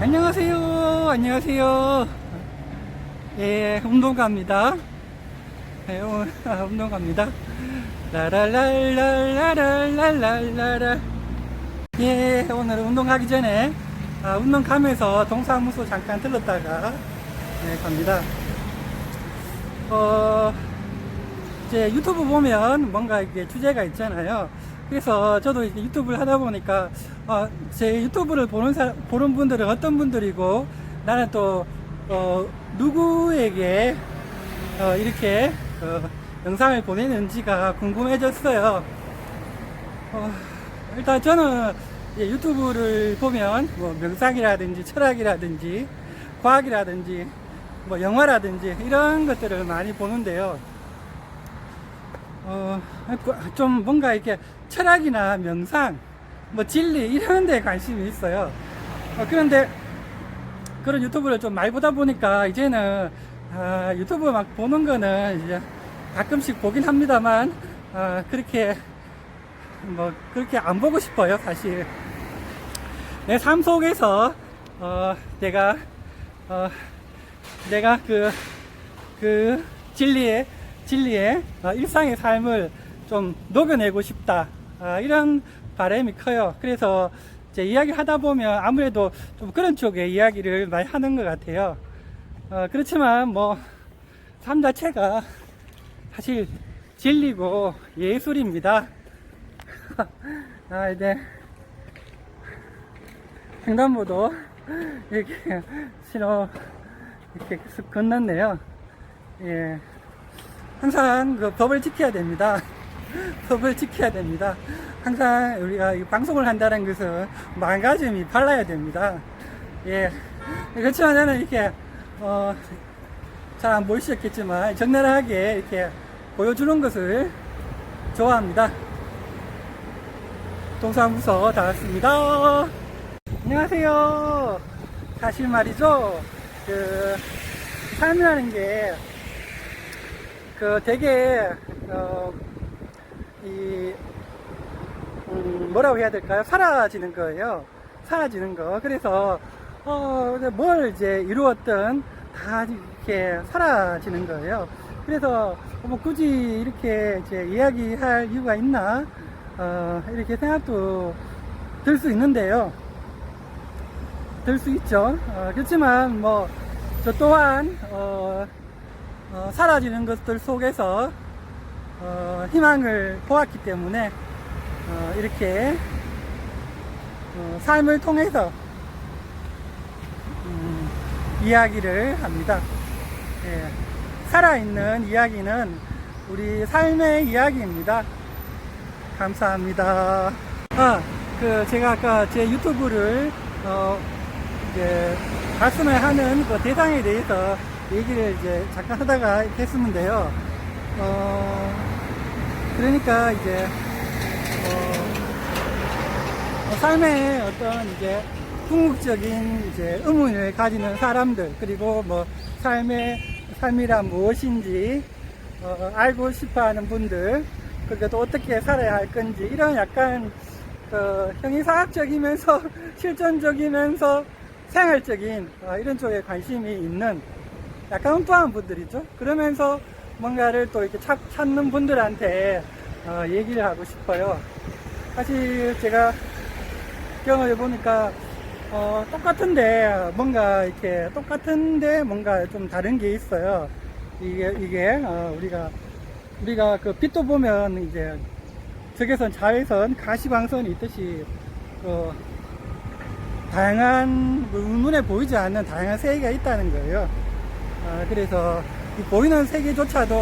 안녕하세요. 안녕하세요. 예, 운동가입니다. 예, 오- 아, 운동가입니다. 라라랄랄라랄랄라라. 예, 오늘 운동 가기 전에 아, 운동 가면서 동사무소 잠깐 들렀다가 예, 갑니다. 어, 이제 유튜브 보면 뭔가 이게 주제가 있잖아요. 그래서 저도 이제 유튜브를 하다 보니까 어, 제 유튜브를 보는 사, 보는 분들은 어떤 분들이고 나는 또 어, 누구에게 어, 이렇게 어, 영상을 보내는지가 궁금해졌어요. 어, 일단 저는 유튜브를 보면 뭐 명상이라든지 철학이라든지 과학이라든지 뭐 영화라든지 이런 것들을 많이 보는데요. 어, 좀 뭔가 이렇게 철학이나 명상, 뭐 진리 이런 데 관심이 있어요. 어, 그런데 그런 유튜브를 좀 많이 보다 보니까 이제는 아, 유튜브 막 보는 거는 이제 가끔씩 보긴 합니다만 아, 그렇게 뭐 그렇게 안 보고 싶어요 사실 내 삶 속에서 어, 내가 어, 내가 그, 그 진리의, 진리의 어, 일상의 삶을 좀 녹여내고 싶다. 아, 이런 바람이 커요. 그래서 이제 이야기 하다 보면 아무래도 좀 그런 쪽의 이야기를 많이 하는 것 같아요. 어, 그렇지만 뭐, 삶 자체가 사실 진리고 예술입니다. 아, 이제 횡단보도 이렇게 신호 이렇게 건넜네요. 예. 항상 그 법을 지켜야 됩니다. 법을 지켜야 됩니다. 항상 우리가 이 방송을 한다는 것은 망가짐이 발라야 됩니다. 예. 그렇지만 저는 이렇게, 어, 잘 안 보이셨겠지만, 적나라하게 이렇게 보여주는 것을 좋아합니다. 동사무소 다 왔습니다. 안녕하세요. 사실 말이죠. 그, 삶이라는 게, 그 되게, 어, 이, 음, 뭐라고 해야 될까요? 사라지는 거예요. 사라지는 거. 그래서, 어, 뭘 이제 이루었든 다 이렇게 사라지는 거예요. 그래서, 뭐 굳이 이렇게 이제 이야기할 이유가 있나? 어, 이렇게 생각도 들 수 있는데요. 될수 있죠. 어, 그렇지만 뭐 저 또한 어, 어, 사라지는 것들 속에서 어, 희망을 보았기 때문에 어, 이렇게 어, 삶을 통해서 음, 이야기를 합니다. 예, 살아있는 이야기는 우리 삶의 이야기입니다. 감사합니다. 아, 그 제가 아까 제 유튜브를 어, 이제 말씀을 하는 그 대상에 대해서 얘기를 이제 잠깐 하다가 이렇게 했었는데요. 어, 그러니까 이제 어, 어, 삶의 어떤 이제 궁극적인 이제 의문을 가지는 사람들 그리고 뭐 삶의 삶이란 무엇인지 어, 알고 싶어 하는 분들 그리고 또 어떻게 살아야 할 건지 이런 약간 그 형이사학적이면서 실전적이면서 생활적인 어, 이런 쪽에 관심이 있는 약간 엉뚱한 분들이죠. 그러면서 뭔가를 또 이렇게 찾, 찾는 분들한테 어, 얘기를 하고 싶어요. 사실 제가 경험해 보니까 어, 똑같은데 뭔가 이렇게 똑같은데 뭔가 좀 다른 게 있어요. 이게 이게 어, 우리가 우리가 그 빛도 보면 이제 적외선, 자외선, 가시광선이 있듯이 그 다양한 그 눈에 보이지 않는 다양한 세계가 있다는 거예요. 아, 그래서 이 보이는 세계조차도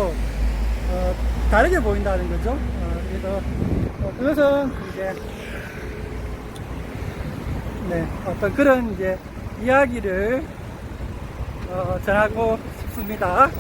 어, 다르게 보인다는 거죠. 어, 그래서 어, 그것은 이제 네, 어떤 그런 이제 이야기를 어, 전하고 싶습니다.